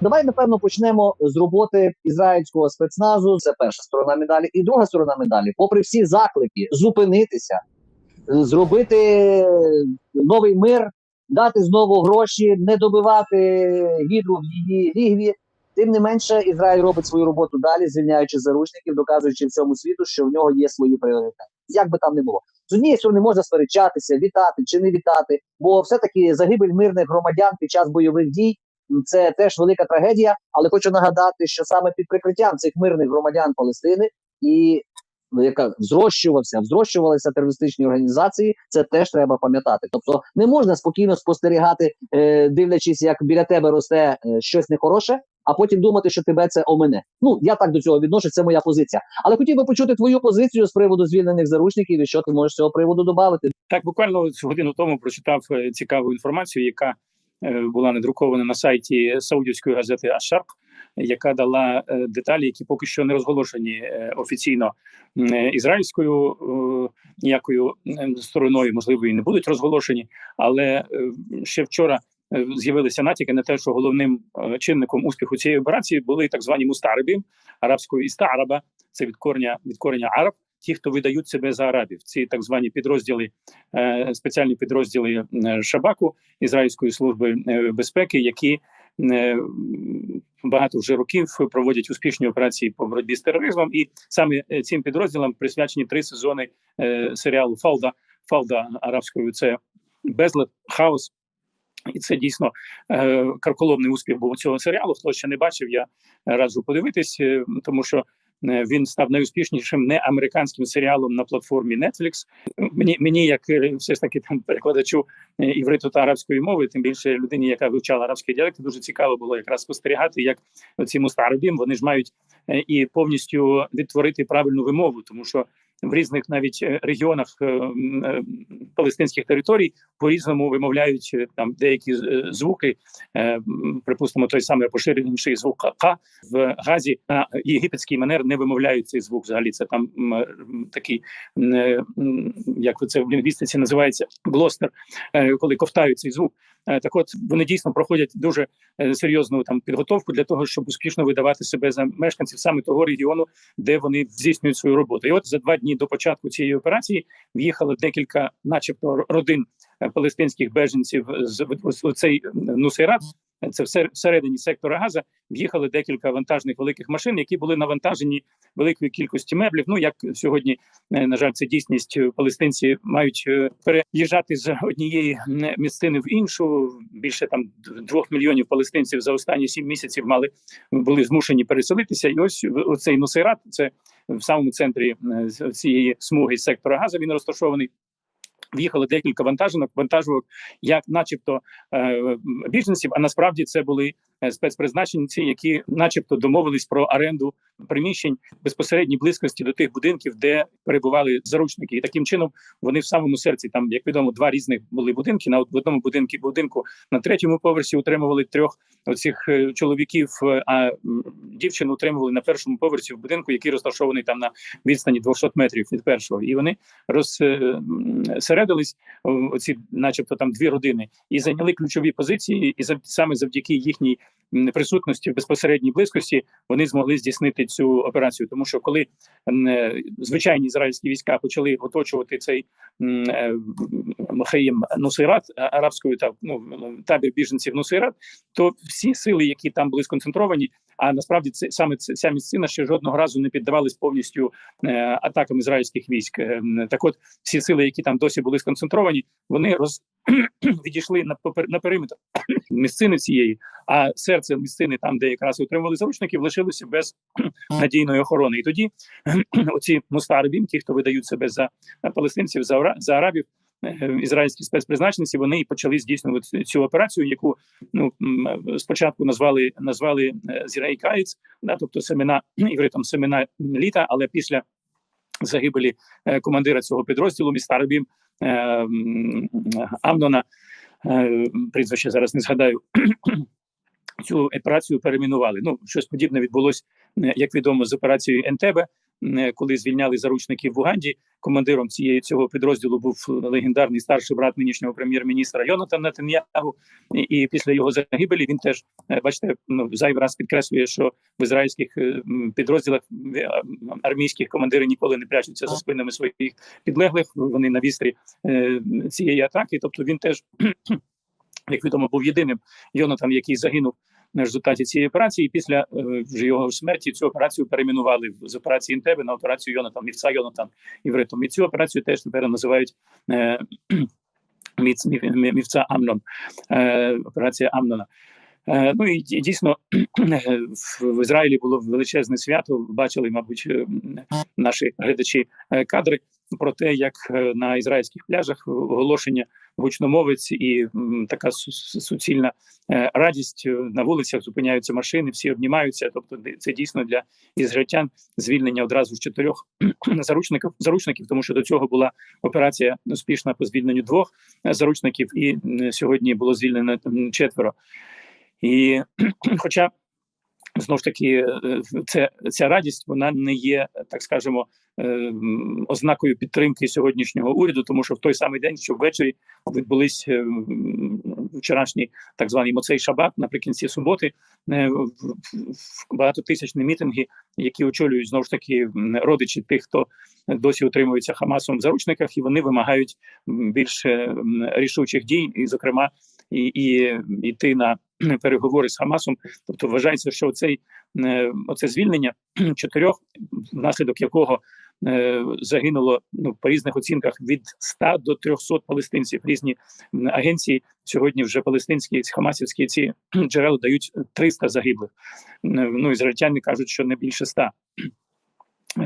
Давай напевно почнемо з роботи ізраїльського спецназу. Це перша сторона медалі, і друга сторона медалі, попри всі заклики, зупинитися, е, зробити новий мир, дати знову гроші, не добивати гідру в її лігві. Тим не менше, Ізраїль робить свою роботу далі, звільняючи заручників, доказуючи всьому світу, що в нього є свої пріоритети. Як би там не було, з однієї сторони можна сперечатися, вітати чи не вітати, бо все-таки загибель мирних громадян під час бойових дій це теж велика трагедія. Але хочу нагадати, що саме під прикриттям цих мирних громадян Палестини і ну, яка зрощувався, взрощувалися терористичні організації. Це теж треба пам'ятати. Тобто не можна спокійно спостерігати, е, дивлячись, як біля тебе росте е, щось нехороше, а потім думати, що тебе це омене. Ну я так до цього відношусь, це моя позиція. Але хотів би почути твою позицію з приводу звільнених заручників і що ти можеш з цього приводу додати. Так, буквально годину тому прочитав е, цікаву інформацію, яка була надрукована на сайті саудівської газети Ашарк, яка дала е, деталі, які поки що не розголошені е, офіційно е, ізраїльською е, ніякою е, стороною, можливо, і не будуть розголошені. Але е, ще вчора е, з'явилися натяки на те, що головним е, чинником успіху цієї операції були так звані мустариби арабською істараба, це від корня від корення араб. Ті, хто видають себе за арабів, ці так звані підрозділи, е, спеціальні підрозділи е, Шабаку Ізраїльської служби е, безпеки, які багато вже років проводять успішні операції по боротьбі з тероризмом, і саме цим підрозділам присвячені три сезони серіалу Фалда Фалда арабською. Це безлад, хаос. І це дійсно карколомний успіх був цього серіалу. Хто ще не бачив, я раджу подивитись, тому що він став найуспішнішим не американським серіалом на платформі Netflix. Мені мені, як е, все ж таки там перекладачу е, івриту та арабської мови, тим більше людині, яка вивчала арабський діалект, дуже цікаво було якраз спостерігати, як ці мустарабім вони ж мають е, і повністю відтворити правильну вимову, тому що в різних навіть е, регіонах е, е, палестинських територій по різному вимовляють там деякі звуки. Припустимо, той самий поширеніший звук «ка» в Газі на єгипетський манер не вимовляють цей звук. Взагалі це там такий як це в лінгвістиці називається глостер, коли ковтають цей звук. Е, Так, от вони дійсно проходять дуже е, серйозну там підготовку для того, щоб успішно видавати себе за мешканців саме того регіону, де вони здійснюють свою роботу. І от за два дні до початку цієї операції в'їхало декілька, начебто, родин е, палестинських беженців з цей Нусейрат. Це все всередині сектора Газа в'їхали декілька вантажних великих машин, які були навантажені великою кількістю меблів. Ну як сьогодні, е, на жаль, це дійсність. е, Палестинці мають е, переїжджати з однієї місцини в іншу. Більше там двох мільйонів палестинців за останні сім місяців мали були змушені переселитися. І ось оцей Нусейрат, це в самому центрі цієї смуги сектора Газа. Він розташований. В'їхали декілька вантажинок, вантажувок, як, начебто, е, біженців, а насправді це були спецпризначенці, які, начебто, домовились про оренду приміщень безпосередній близькості до тих будинків, де перебували заручники. І таким чином вони в самому серці, там, як відомо, два різних були будинки. На в одному будинку будинку на третьому поверсі утримували трьох оцих е, чоловіків, е, а дівчину утримували на першому поверсі в будинку, який розташований там на відстані 200 метрів від першого. І вони розсередились, оці, начебто, там дві родини, і зайняли ключові позиції, і саме завдяки їхній присутності в безпосередній близькості вони змогли здійснити цю операцію. Тому що коли е, звичайні ізраїльські війська почали оточувати цей е, Махаїм Нусейрат арабською та ну табір біженців Нусейрат, то всі сили, які там були сконцентровані, а насправді це саме ця місцина ще жодного разу не піддавались повністю е, атакам ізраїльських військ. Е, Так, от всі сили, які там досі були сконцентровані, вони роз відійшли на на периметр місцини цієї, а серце місцини, там, де якраз утримували заручників, лишилося без надійної охорони. І тоді оці мустарбім, ті, хто видають себе за палестинців, за, за арабів. Е, Ізраїльські спецпризначенці вони і почали здійснювати цю операцію, яку ну спочатку назвали назвали е, Зірей да, тобто семена івритом семена літа, але після загибелі е, командира цього підрозділу Містарбім е, м, Амнона, е, прізвище зараз не згадаю. Цю операцію перейменували. Ну щось подібне відбулося, е, як відомо, з операцією Ентебе, е, коли звільняли заручників в Уганді. Командиром цієї цього підрозділу був легендарний старший брат нинішнього прем'єр-міністра Йонатан Нетаньягу. І, після його загибелі він теж е, бачите, ну зайвий раз підкреслює, що в ізраїльських е, підрозділах е, армійських командири ніколи не прячуться за спинами своїх підлеглих. Вони на вістрі е, цієї атаки. Тобто він теж, як відомо, був єдиним Йонатан, який загинув в результаті цієї операції. І після е, вже його смерті цю операцію перейменували з операції Інтебе на операцію Йонатан, мівця Йонатан івритом. І цю операцію теж тепер називають. Е, мівця Амнон, е, операція Амнона. Ну і дійсно в, Ізраїлі було величезне свято. Бачили, мабуть, наші глядачі кадри про те, як е, на ізраїльських пляжах оголошення гучномовець і така су- су- суцільна е, радість е, на вулицях зупиняються машини, всі обнімаються. Тобто, це дійсно для ізраїльтян звільнення одразу з чотирьох заручників, заручників, тому що до цього була операція успішна по звільненню двох заручників, і сьогодні було звільнено четверо. І хоча знову ж таки це ця радість вона не є, так скажемо, ознакою підтримки сьогоднішнього уряду, тому що в той самий день, що ввечері відбулись е, м, вчорашній так званий моцей шабат наприкінці суботи, е, багатотисячні мітинги, які очолюють знову ж таки родичі тих, хто досі утримується Хамасом в заручниках, і вони вимагають м, більш е, рішучих дій, і, зокрема, і, і йти на переговори з Хамасом. Тобто вважається, що цей оце звільнення чотирьох, внаслідок якого е, загинуло ну по різних оцінках від 100 до 300 палестинців. Різні агенції сьогодні вже палестинські хамасівські ці джерела дають 300 загиблих. Е, Ну ізраїльтяни кажуть, що не більше 100.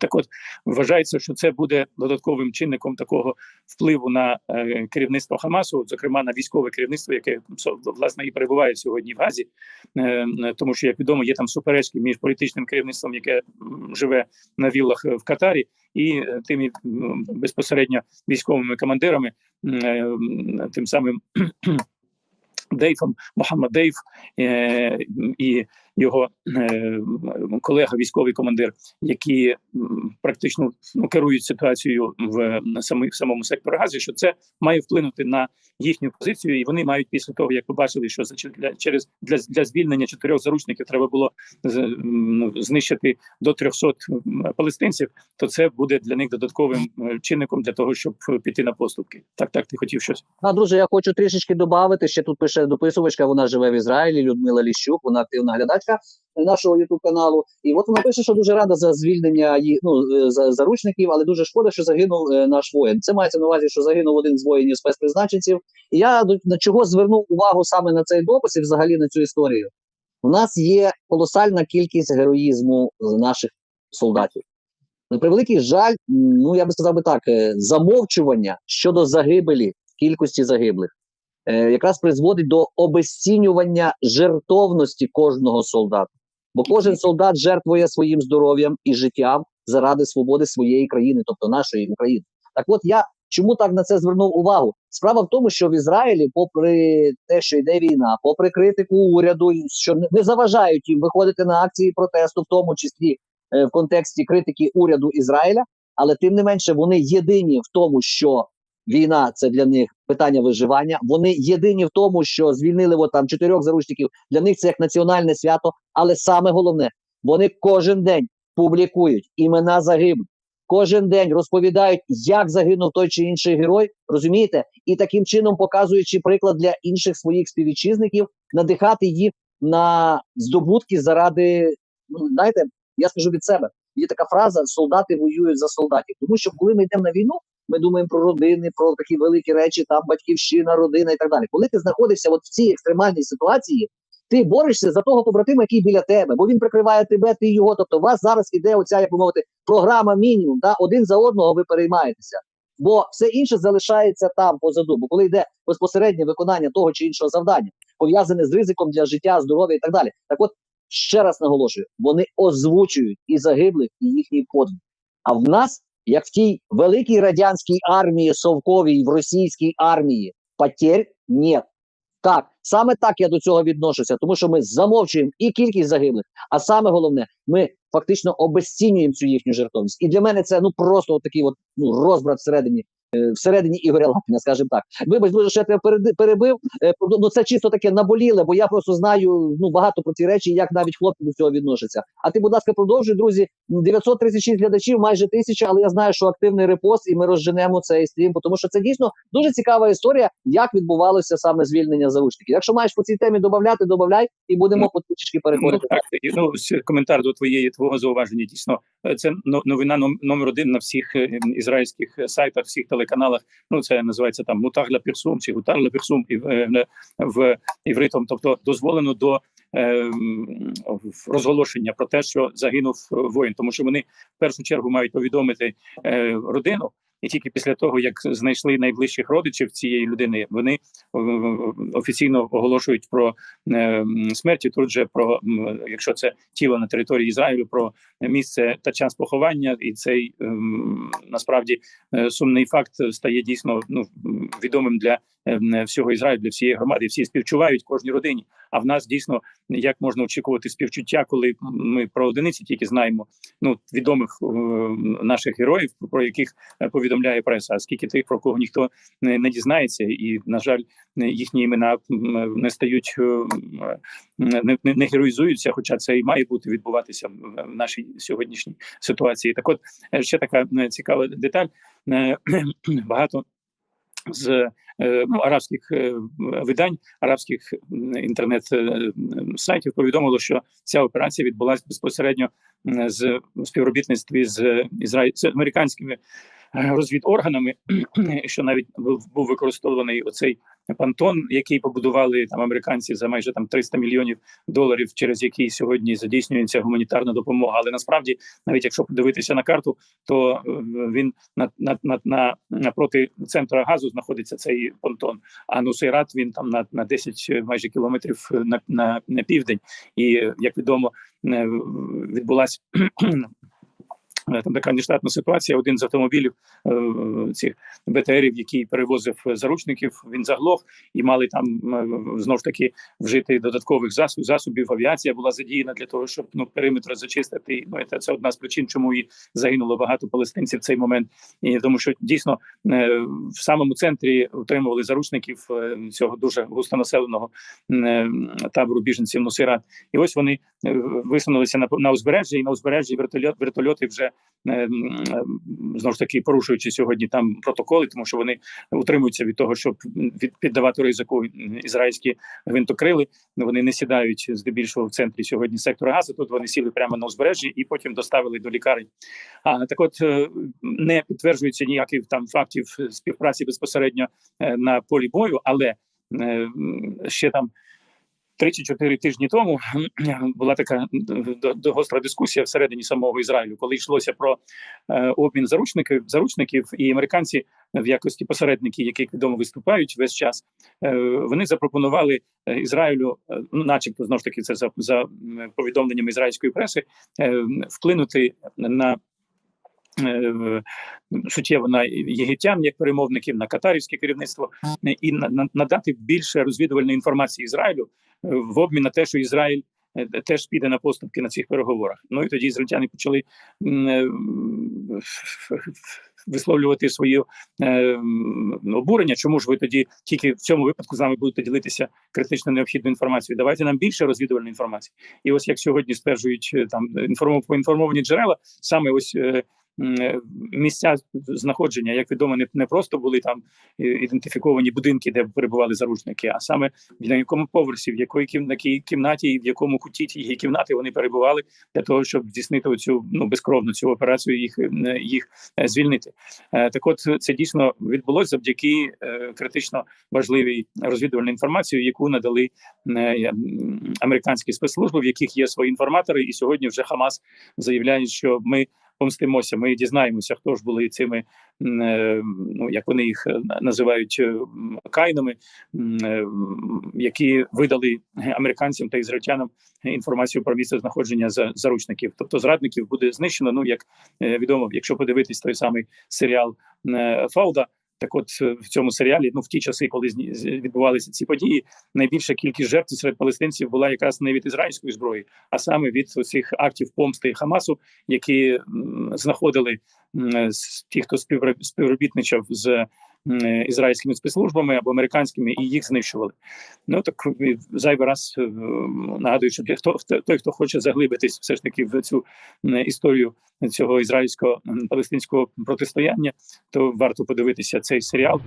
Так от вважається, що це буде додатковим чинником такого впливу на е, керівництво Хамасу, зокрема на військове керівництво, яке власне і перебуває сьогодні в Газі, е, е, тому що як відомо, є там суперечки між політичним керівництвом, яке живе на віллах е, в Катарі, і е, тими безпосередньо військовими командирами, е, тим самим. Дейфом Мохаммад Дейф е, і його е, колега, військовий командир, які практично ну, керують ситуацією в самі, в самому секторі Газі, що це має вплинути на їхню позицію, і вони мають після того, як побачили, що за для через для, для звільнення чотирьох заручників треба було ну, знищити до 300 палестинців, то це буде для них додатковим е, чинником для того, щоб е, піти на поступки. Так, так, ти хотів щось. А, друже, я хочу трішечки додати. Ще тут пише дописувачка, вона живе в Ізраїлі, Людмила Ліщук, вона активна глядачка нашого ютуб каналу. І от вона пише, що дуже рада за звільнення їх ну е, за заручників, але дуже шкода, що загинув е, наш воїн. Це мається на увазі, що загинув один з воїнів спецпризначенців. І я до на чого звернув увагу саме на цей допис і взагалі на цю історію. У нас є колосальна кількість героїзму наших солдатів. На превеликий жаль, ну я би сказав би так, е, замовчування щодо загибелі кількості загиблих якраз призводить до обезцінювання жертовності кожного солдата. Бо кожен солдат жертвує своїм здоров'ям і життям заради свободи своєї країни, тобто нашої України. Так от я чому так на це звернув увагу? Справа в тому, що в Ізраїлі, попри те, що йде війна, попри критику уряду, що не заважають їм виходити на акції протесту, в тому числі е, в контексті критики уряду Ізраїля, але тим не менше вони єдині в тому, що війна це для них питання виживання. Вони єдині в тому, що звільнили от, там чотирьох заручників. Для них це як національне свято. Але саме головне, вони кожен день публікують імена загиблих. Кожен день розповідають, як загинув той чи інший герой, розумієте, і таким чином показуючи приклад для інших своїх співвітчизників, надихати їх на здобутки заради, ну знаєте, я скажу від себе. Є така фраза: солдати воюють за солдатів. Тому що коли ми йдемо на війну, ми думаємо про родини, про такі великі речі, там батьківщина, родина і так далі. Коли ти знаходишся от в цій екстремальній ситуації, ти борешся за того побратима, який біля тебе, бо він прикриває тебе, ти його. Тобто, у вас зараз іде оця, як би мовити, програма мінімум. Да? Один за одного ви переймаєтеся. Бо все інше залишається там позаду. Бо коли йде безпосереднє виконання того чи іншого завдання, пов'язане з ризиком для життя, здоров'я і так далі. Так от ще раз наголошую, вони озвучують і загиблих, і їхній подвиг. А в нас, як в тій великій радянській армії совковій, в російській армії, потерь ні. Так, саме так я до цього відношуся, тому що ми замовчуємо і кількість загиблих, а саме головне, ми фактично обезцінюємо цю їхню жертовність. І для мене це ну просто от такий от ну розбрат всередині. Всередині Ігоря Лапіна, скажімо так. Вибач, дуже я тебе перебив. Е, Ну, ну це чисто таке наболіле, бо я просто знаю ну багато про ці речі, як навіть хлопці до цього відносяться. А ти, будь ласка, продовжуй, друзі. 936 глядачів, майже тисяча, але я знаю, що активний репост, і ми розженемо цей стрім, тому що це дійсно дуже цікава історія, як відбувалося саме звільнення заручників. Якщо маєш по цій темі додавати, додавай, і будемо Ну, потички Ну, переходити. так, ну, коментар до твоєї твого зауваження. Дійсно, е, це новина номер один на всіх е, ізраїльських сайтах, всіх телеканалах. Ну це називається там мутагля пірсум чи гутарля пірсум і е, в івритом. Тобто дозволено до е, розголошення про те, що загинув е, воїн, тому що вони в першу чергу мають повідомити е, родину. І тільки після того, як знайшли найближчих родичів цієї людини, вони е, офіційно оголошують про смерть. і. Тут же про якщо це тіло на території Ізраїлю, про місце та час поховання, і цей ем, насправді е, сумний факт стає дійсно ну відомим для всього Ізраїлю, для всієї громади. Всі співчувають кожній родині. А в нас дійсно як можна очікувати співчуття, коли ми про одиниці тільки знаємо ну відомих е, наших героїв, про яких е, повідомляє преса. А скільки тих, про кого ніхто не, не дізнається, і на жаль, е, їхні імена не стають е, не, не, не героїзуються, хоча це і має бути відбуватися в нашій сьогоднішній ситуації. Так, от е, ще така е, цікава деталь. Е, Багато з е, ну, арабських е, видань, арабських інтернет е, повідомило, що ця операція відбулася безпосередньо з співробітництві з Ізраїль з американськими розвідорганами, що навіть був використовуваний оцей пантон, який побудували там американці за майже там 300 мільйонів доларів, через який сьогодні задійснюється гуманітарна допомога. Але насправді, навіть якщо подивитися на карту, то е, він на на, на, на напроти центра газу знаходиться цей понтон. А Нусейрат він там на, на 10 майже кілометрів на, на, на південь. І е, як відомо, е, відбулася Е, там така нештатна ситуація. Один з автомобілів е, цих БТРів, який перевозив заручників, він заглох і мали там е, знову ж таки вжити додаткових засобів. засобів. Авіація була задіяна для того, щоб ну периметр зачистити. Ну це, це одна з причин, чому і загинуло багато палестинців в цей момент. І тому, що дійсно е, в самому центрі утримували заручників е, цього дуже густонаселеного е, табору біженців Нусират. І ось вони е, висунулися на на узбережжя, і на узбережжі вертольот, вертольоти вже е, е, знову ж таки порушуючи сьогодні там протоколи, тому що вони утримуються від того, щоб піддавати ризику ізраїльські гвинтокрили. Вони не сідають здебільшого в центрі сьогодні сектора газу. Тут вони сіли прямо на узбережжі і потім доставили до лікарень. А так, от е, не підтверджується ніяких там фактів співпраці безпосередньо е, на полі бою, але е, ще там. Три чи чотири тижні тому була така гостра дискусія всередині самого Ізраїлю, коли йшлося про е, обмін заручників заручників, і американці в якості посередників, які відомо виступають весь час, е, вони запропонували е, Ізраїлю, ну, начебто, знову ж таки, це за, за повідомленнями ізраїльської преси, вплинути на. Е, Суттєво на єгиптян як перемовників на катарівське керівництво і на, на- надати більше розвідувальної інформації Ізраїлю е, в обмін на те, що Ізраїль е, теж піде на поступки на цих переговорах. Ну і тоді ізраїльтяни почали висловлювати своє обурення. Чому ж ви тоді тільки в цьому випадку з нами будете ділитися критично необхідною інформацією? Давайте нам більше розвідувальної інформації. І ось як сьогодні стверджують там інформов- поінформовані джерела, саме ось. Е, Місця знаходження, як відомо, не, просто були там е, ідентифіковані будинки, де перебували заручники, а саме на якому поверсі, в якій кімнаті, і в якому куті тієї кімнати вони перебували для того, щоб здійснити оцю ну безкровну цю операцію, їх е, їх звільнити. Так, от це дійсно відбулося завдяки критично важливій розвідувальній інформації, яку надали американські спецслужби, в яких є свої інформатори, і сьогодні вже Хамас заявляє, що ми. Помстимося, ми дізнаємося, хто ж були цими, е, ну як вони їх е, називають е, кайнами, які видали американцям та ізраїльтянам інформацію про місце знаходження за- заручників. Тобто зрадників буде знищено. Ну як відомо, якщо подивитись той самий серіал Фауда. Так, от е, в цьому серіалі, ну в ті часи, коли відбувалися ці події, найбільша кількість жертв серед палестинців була якраз не від ізраїльської зброї, а саме від цих актів помсти Хамасу, які знаходили ті, хто співробітничав з ізраїльськими спецслужбами або американськими, і їх знищували. Ну так е, зайвий раз нагадуючи нагадую, що для хто той, хто хоче заглибитись все ж таки в цю історію цього ізраїльсько-палестинського протистояння, то варто подивитися цей серіал.